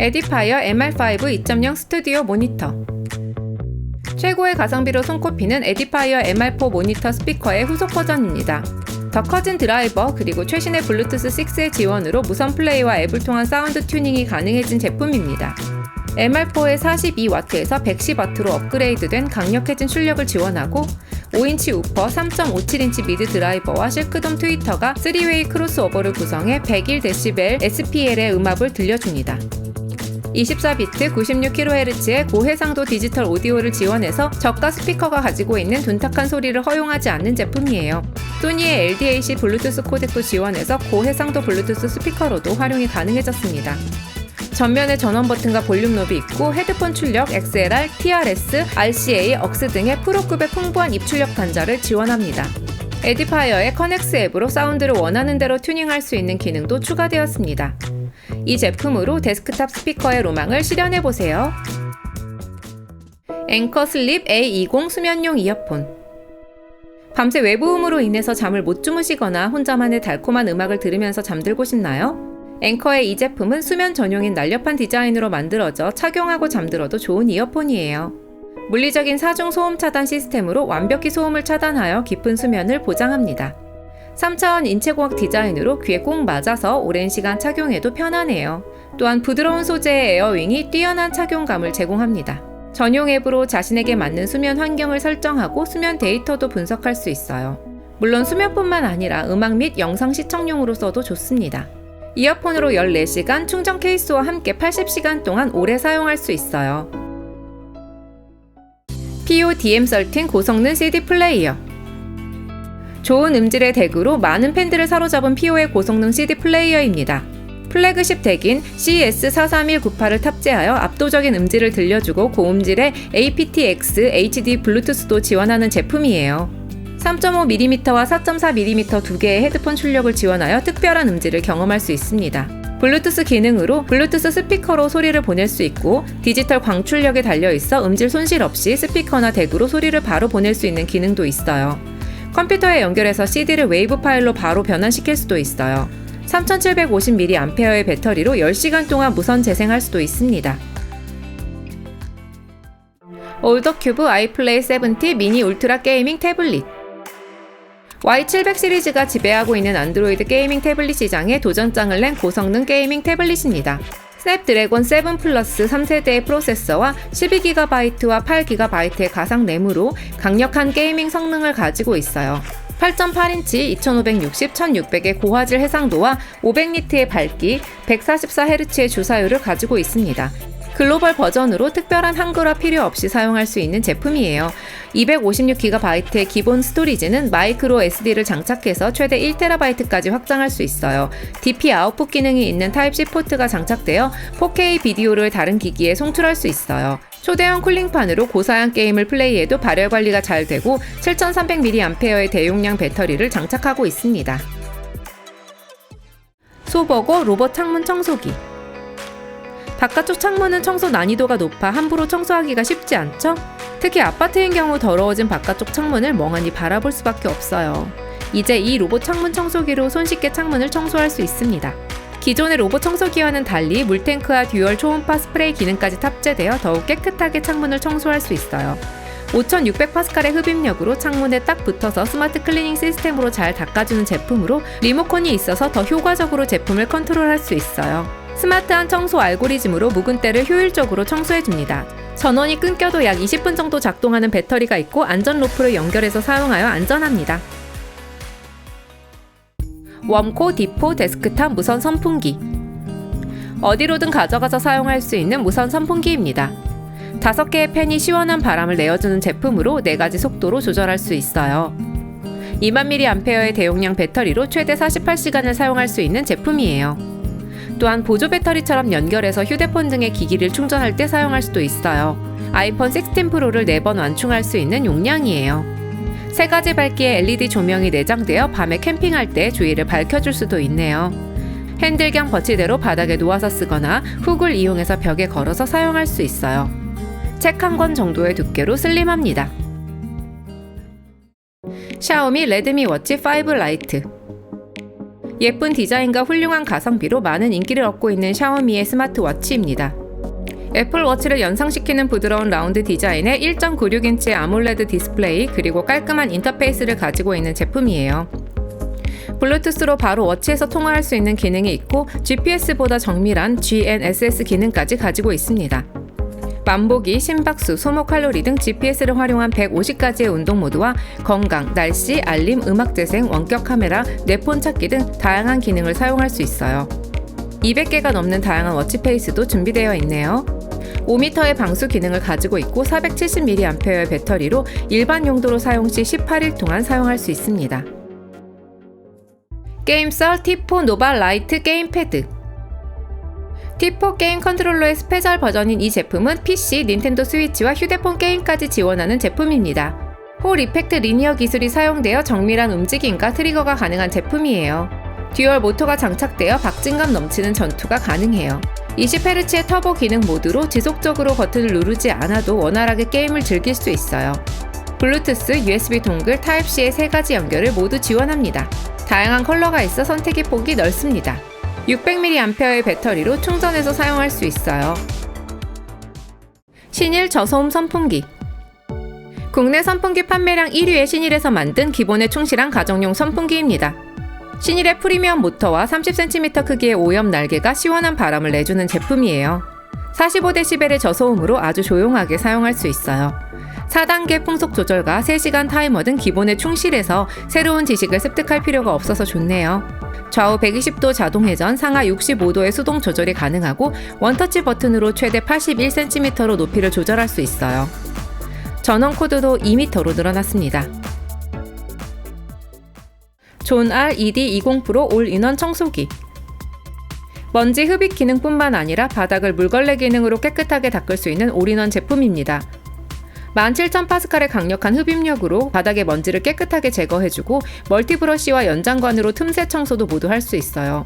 에디파이어 MR5 2.0 스튜디오 모니터 최고의 가성비로 손꼽히는 에디파이어 MR4 모니터 스피커의 후속 버전입니다. 더 커진 드라이버 그리고 최신의 블루투스 6의 지원으로 무선 플레이와 앱을 통한 사운드 튜닝이 가능해진 제품입니다. MR4의 42W에서 110W로 업그레이드된 강력해진 출력을 지원하고 5인치 우퍼, 3.57인치 미드 드라이버와 실크돔 트위터가 3웨이 크로스오버를 구성해 101dB SPL의 음압을 들려줍니다. 24비트 96kHz의 고해상도 디지털 오디오를 지원해서 저가 스피커가 가지고 있는 둔탁한 소리를 허용하지 않는 제품이에요. 소니의 LDAC 블루투스 코덱도 지원해서 고해상도 블루투스 스피커로도 활용이 가능해졌습니다. 전면에 전원 버튼과 볼륨 노브 있고 헤드폰 출력 XLR, TRS, RCA, 억스 등의 프로급의 풍부한 입출력 단자를 지원합니다. 에디파이어의 커넥스 앱으로 사운드를 원하는 대로 튜닝할 수 있는 기능도 추가되었습니다. 이 제품으로 데스크탑 스피커의 로망을 실현해 보세요. 앵커 슬립 A20 수면용 이어폰 밤새 외부음으로 인해서 잠을 못 주무시거나 혼자만의 달콤한 음악을 들으면서 잠들고 싶나요? 앵커의 이 제품은 수면 전용인 날렵한 디자인으로 만들어져 착용하고 잠들어도 좋은 이어폰이에요. 물리적인 사중 소음 차단 시스템으로 완벽히 소음을 차단하여 깊은 수면을 보장합니다. 3차원 인체공학 디자인으로 귀에 꼭 맞아서 오랜 시간 착용해도 편하네요. 또한 부드러운 소재의 에어윙이 뛰어난 착용감을 제공합니다. 전용 앱으로 자신에게 맞는 수면 환경을 설정하고 수면 데이터도 분석할 수 있어요. 물론 수면뿐만 아니라 음악 및 영상 시청용으로서도 좋습니다. 이어폰으로 14시간, 충전 케이스와 함께 80시간 동안 오래 사용할 수 있어요. PODM13 고성능 CD 플레이어 좋은 음질의 덱으로 많은 팬들을 사로잡은 PO의 고성능 CD 플레이어입니다. 플래그십 덱인 CS43198을 탑재하여 압도적인 음질을 들려주고 고음질의 aptX HD 블루투스도 지원하는 제품이에요. 3.5mm와 4.4mm 두 개의 헤드폰 출력을 지원하여 특별한 음질을 경험할 수 있습니다. 블루투스 기능으로 블루투스 스피커로 소리를 보낼 수 있고 디지털 광출력이 달려 있어 음질 손실 없이 스피커나 덱으로 소리를 바로 보낼 수 있는 기능도 있어요. 컴퓨터에 연결해서 CD를 웨이브 파일로 바로 변환시킬 수도 있어요. 3750mAh의 배터리로 10시간 동안 무선 재생할 수도 있습니다. 올더큐브 아이플레이 70 미니 울트라 게이밍 태블릿 Y700 시리즈가 지배하고 있는 안드로이드 게이밍 태블릿 시장에 도전장을 낸 고성능 게이밍 태블릿입니다. 스냅드래곤 7 플러스 3세대의 프로세서와 12GB와 8GB의 가상 램으로 강력한 게이밍 성능을 가지고 있어요. 8.8인치 2560, 1600의 고화질 해상도와 500니트의 밝기, 144Hz의 주사율을 가지고 있습니다. 글로벌 버전으로 특별한 한글화 필요 없이 사용할 수 있는 제품이에요. 256GB의 기본 스토리지는 마이크로 SD를 장착해서 최대 1TB까지 확장할 수 있어요. DP 아웃풋 기능이 있는 타입C 포트가 장착되어 4K 비디오를 다른 기기에 송출할 수 있어요. 초대형 쿨링판으로 고사양 게임을 플레이해도 발열 관리가 잘 되고 7300mAh의 대용량 배터리를 장착하고 있습니다. 소버거 로봇 창문 청소기 바깥쪽 창문은 청소 난이도가 높아 함부로 청소하기가 쉽지 않죠? 특히 아파트인 경우 더러워진 바깥쪽 창문을 멍하니 바라볼 수밖에 없어요. 이제 이 로봇 창문 청소기로 손쉽게 창문을 청소할 수 있습니다. 기존의 로봇 청소기와는 달리 물탱크와 듀얼 초음파 스프레이 기능까지 탑재되어 더욱 깨끗하게 창문을 청소할 수 있어요. 5600파스칼의 흡입력으로 창문에 딱 붙어서 스마트 클리닝 시스템으로 잘 닦아주는 제품으로 리모컨이 있어서 더 효과적으로 제품을 컨트롤할 수 있어요. 스마트한 청소 알고리즘으로 묵은 때를 효율적으로 청소해줍니다. 전원이 끊겨도 약 20분 정도 작동하는 배터리가 있고 안전 로프를 연결해서 사용하여 안전합니다. 웜코 디포 데스크탑 무선 선풍기 어디로든 가져가서 사용할 수 있는 무선 선풍기입니다. 5개의 팬이 시원한 바람을 내어주는 제품으로 4가지 속도로 조절할 수 있어요. 2만 mAh의 대용량 배터리로 최대 48시간을 사용할 수 있는 제품이에요. 또한 보조 배터리처럼 연결해서 휴대폰 등의 기기를 충전할 때 사용할 수도 있어요. 아이폰 16 프로를 4번 완충할 수 있는 용량이에요. 세 가지 밝기의 LED 조명이 내장되어 밤에 캠핑할 때 주위를 밝혀줄 수도 있네요. 핸들경 거치대로 바닥에 놓아서 쓰거나 훅을 이용해서 벽에 걸어서 사용할 수 있어요. 책 한 권 정도의 두께로 슬림합니다. 샤오미 레드미 워치 5 라이트 예쁜 디자인과 훌륭한 가성비로 많은 인기를 얻고 있는 샤오미의 스마트워치입니다. 애플워치를 연상시키는 부드러운 라운드 디자인에 1.96인치의 아몰레드 디스플레이 그리고 깔끔한 인터페이스를 가지고 있는 제품이에요. 블루투스로 바로 워치에서 통화할 수 있는 기능이 있고 GPS보다 정밀한 GNSS 기능까지 가지고 있습니다. 만보기, 심박수, 소모 칼로리 등 GPS를 활용한 150가지의 운동 모드와 건강, 날씨, 알림, 음악 재생, 원격 카메라, 내폰 찾기 등 다양한 기능을 사용할 수 있어요. 200개가 넘는 다양한 워치페이스도 준비되어 있네요. 5m의 방수 기능을 가지고 있고 470mAh의 배터리로 일반 용도로 사용 시 18일 동안 사용할 수 있습니다. 게임썰 T4 노바 라이트 게임패드 T4 게임 컨트롤러의 스페셜 버전인 이 제품은 PC, 닌텐도 스위치와 휴대폰 게임까지 지원하는 제품입니다. 홀 이펙트 리니어 기술이 사용되어 정밀한 움직임과 트리거가 가능한 제품이에요. 듀얼 모터가 장착되어 박진감 넘치는 전투가 가능해요. 20Hz의 터보 기능 모드로 지속적으로 버튼을 누르지 않아도 원활하게 게임을 즐길 수 있어요. 블루투스, USB 동글, 타입C의 세 가지 연결을 모두 지원합니다. 다양한 컬러가 있어 선택의 폭이 넓습니다. 600mAh의 배터리로 충전해서 사용할 수 있어요. 신일 저소음 선풍기 국내 선풍기 판매량 1위의 신일에서 만든 기본에 충실한 가정용 선풍기입니다. 신일의 프리미엄 모터와 30cm 크기의 오염 날개가 시원한 바람을 내주는 제품이에요. 45dB의 저소음으로 아주 조용하게 사용할 수 있어요. 4단계 풍속 조절과 3시간 타이머 등 기본에 충실해서 새로운 지식을 습득할 필요가 없어서 좋네요. 좌우 120도 자동 회전, 상하 65도의 수동 조절이 가능하고 원터치 버튼으로 최대 81cm로 높이를 조절할 수 있어요. 전원 코드도 2m로 늘어났습니다. 존 R ED20 프로 올인원 청소기 먼지 흡입 기능뿐만 아니라 바닥을 물걸레 기능으로 깨끗하게 닦을 수 있는 올인원 제품입니다. 17,000파스칼의 강력한 흡입력으로 바닥의 먼지를 깨끗하게 제거해주고 멀티브러쉬와 연장관으로 틈새 청소도 모두 할 수 있어요.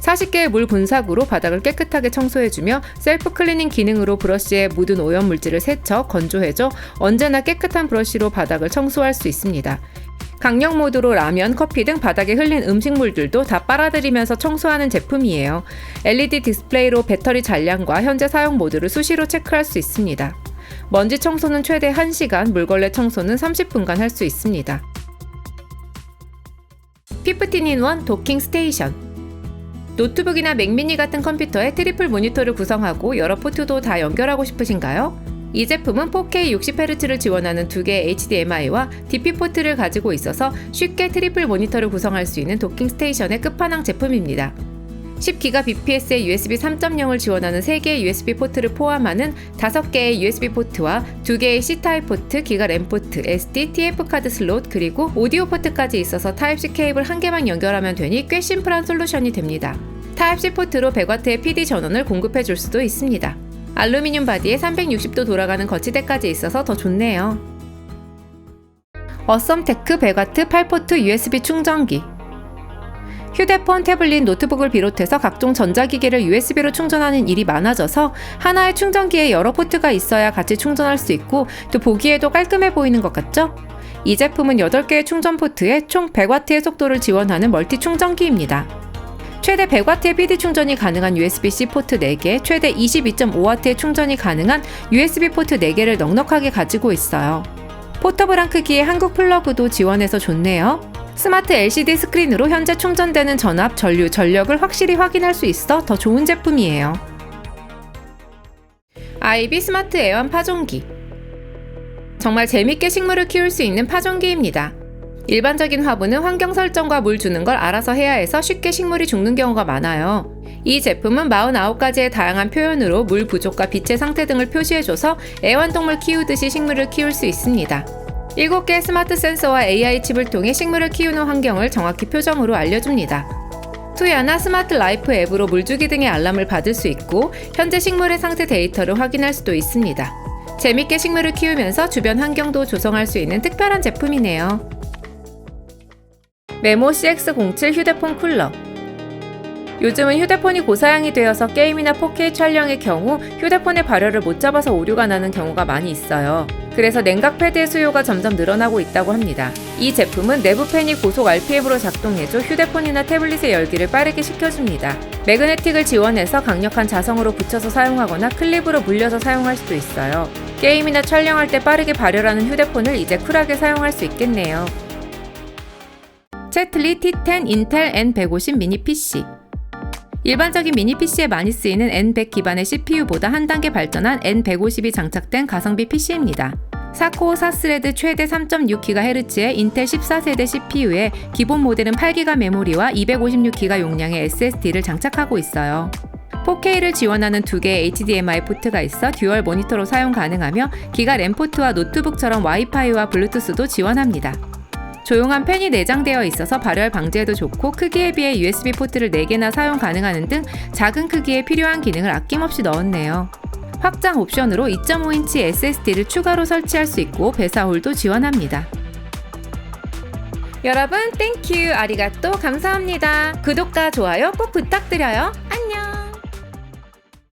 40개의 물 분사구로 바닥을 깨끗하게 청소해주며 셀프 클리닝 기능으로 브러쉬에 묻은 오염 물질을 세척, 건조해줘 언제나 깨끗한 브러쉬로 바닥을 청소할 수 있습니다. 강력 모드로 라면, 커피 등 바닥에 흘린 음식물들도 다 빨아들이면서 청소하는 제품이에요. LED 디스플레이로 배터리 잔량과 현재 사용 모드를 수시로 체크할 수 있습니다. 먼지 청소는 최대 1시간, 물걸레 청소는 30분간 할 수 있습니다. 피프틴인1 도킹 스테이션 노트북이나 맥미니 같은 컴퓨터에 트리플 모니터를 구성하고 여러 포트도 다 연결하고 싶으신가요? 이 제품은 4K 60Hz를 지원하는 두 개의 HDMI와 DP 포트를 가지고 있어서 쉽게 트리플 모니터를 구성할 수 있는 도킹 스테이션의 끝판왕 제품입니다. 10GBps의 USB 3.0을 지원하는 3개의 USB 포트를 포함하는 5개의 USB 포트와 2개의 C타입 포트, 기가 램 포트, SD, TF 카드 슬롯, 그리고 오디오 포트까지 있어서 타입C 케이블 한 개만 연결하면 되니 꽤 심플한 솔루션이 됩니다. 타입C 포트로 100W의 PD 전원을 공급해 줄 수도 있습니다. 알루미늄 바디에 360도 돌아가는 거치대까지 있어서 더 좋네요. 어썸테크 100W 8포트 USB 충전기 휴대폰, 태블릿, 노트북을 비롯해서 각종 전자기기를 USB로 충전하는 일이 많아져서 하나의 충전기에 여러 포트가 있어야 같이 충전할 수 있고 또 보기에도 깔끔해 보이는 것 같죠? 이 제품은 8개의 충전 포트에 총 100W의 속도를 지원하는 멀티 충전기입니다. 최대 100W의 PD 충전이 가능한 USB-C 포트 4개, 최대 22.5W의 충전이 가능한 USB 포트 4개를 넉넉하게 가지고 있어요. 포터블한 크기의 한국 플러그도 지원해서 좋네요. 스마트 LCD 스크린으로 현재 충전되는 전압, 전류, 전력을 확실히 확인할 수 있어 더 좋은 제품이에요. 아이비 스마트 애완 파종기 정말 재밌게 식물을 키울 수 있는 파종기입니다. 일반적인 화분은 환경 설정과 물 주는 걸 알아서 해야 해서 쉽게 식물이 죽는 경우가 많아요. 이 제품은 49가지의 다양한 표현으로 물 부족과 빛의 상태 등을 표시해줘서 애완동물 키우듯이 식물을 키울 수 있습니다. 7개의 스마트 센서와 AI 칩을 통해 식물을 키우는 환경을 정확히 표정으로 알려줍니다. 투야나 스마트 라이프 앱으로 물주기 등의 알람을 받을 수 있고 현재 식물의 상태 데이터를 확인할 수도 있습니다. 재밌게 식물을 키우면서 주변 환경도 조성할 수 있는 특별한 제품이네요. 메모 CX07 휴대폰 쿨러 요즘은 휴대폰이 고사양이 되어서 게임이나 4K 촬영의 경우 휴대폰의 발열을 못 잡아서 오류가 나는 경우가 많이 있어요. 그래서 냉각 패드의 수요가 점점 늘어나고 있다고 합니다. 이 제품은 내부 팬이 고속 RPM으로 작동해줘 휴대폰이나 태블릿의 열기를 빠르게 식혀줍니다. 매그네틱을 지원해서 강력한 자성으로 붙여서 사용하거나 클립으로 물려서 사용할 수도 있어요. 게임이나 촬영할 때 빠르게 발열하는 휴대폰을 이제 쿨하게 사용할 수 있겠네요. 채틀리 T10 인텔 N150 미니 PC 일반적인 미니 PC에 많이 쓰이는 N100 기반의 CPU보다 한 단계 발전한 N150이 장착된 가성비 PC입니다. 4코어 4스레드 최대 3.6GHz의 인텔 14세대 CPU에 기본 모델은 8GB 메모리와 256GB 용량의 SSD를 장착하고 있어요. 4K를 지원하는 두 개의 HDMI 포트가 있어 듀얼 모니터로 사용 가능하며 기가 램 포트와 노트북처럼 와이파이와 블루투스도 지원합니다. 조용한 팬이 내장되어 있어서 발열 방지에도 좋고 크기에 비해 USB 포트를 4개나 사용 가능하는 등 작은 크기에 필요한 기능을 아낌없이 넣었네요. 확장 옵션으로 2.5인치 SSD를 추가로 설치할 수 있고 배사홀도 지원합니다. 여러분 땡큐 아리가또 감사합니다. 구독과 좋아요 꼭 부탁드려요.